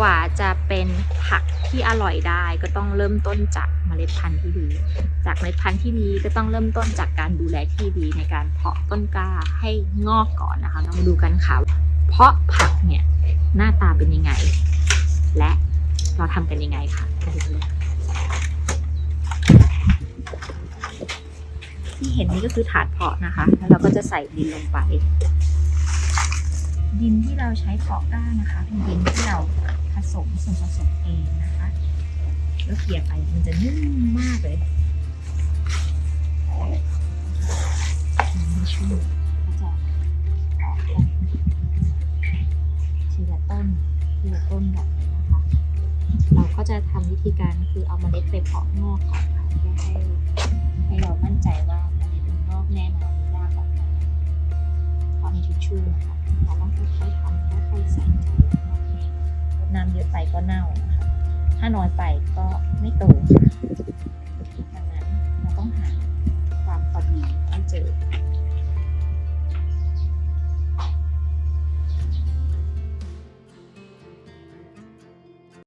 กว่าจะเป็นผักที่อร่อยได้ก็ต้องเริ่มต้นจากเมล็ดพันธุ์ที่ดี จากเมล็ดพันธุ์ที่ดีก็ต้องเริ่มต้นจากการดูแลที่ดีในการเพาะต้นกล้าให้งอกก่อนนะคะเรามาดูกันค่ะ เพาะผักเนี่ยหน้าตาเป็นยังไง และเราทำกันยังไงค่ะที่เห็นนี่ก็คือถาดเพาะนะคะ แล้วเราก็จะใส่ดินลงไป ดินที่เราใช้เพาะก้านะคะ เป็นดินที่เราผสมส่วนผสมเองนะคะแล้วเขี่ยไปมันจะนุ่มมากเลยมันชุ่มก็จะออกกันทีละต้นทีละต้นแบบนี้นะคะ เราก็จะทำวิธีการคือเอาเมล็ดไปเพาะงอกก่อนค่ะเพื่อให้ ทิชชู่นะคะเราต้องค่อยๆทำค่อยๆใส่ใจน้ำเยอะไปก็เน่านะคะถ้าน้อยไปก็ไม่โตค่ะ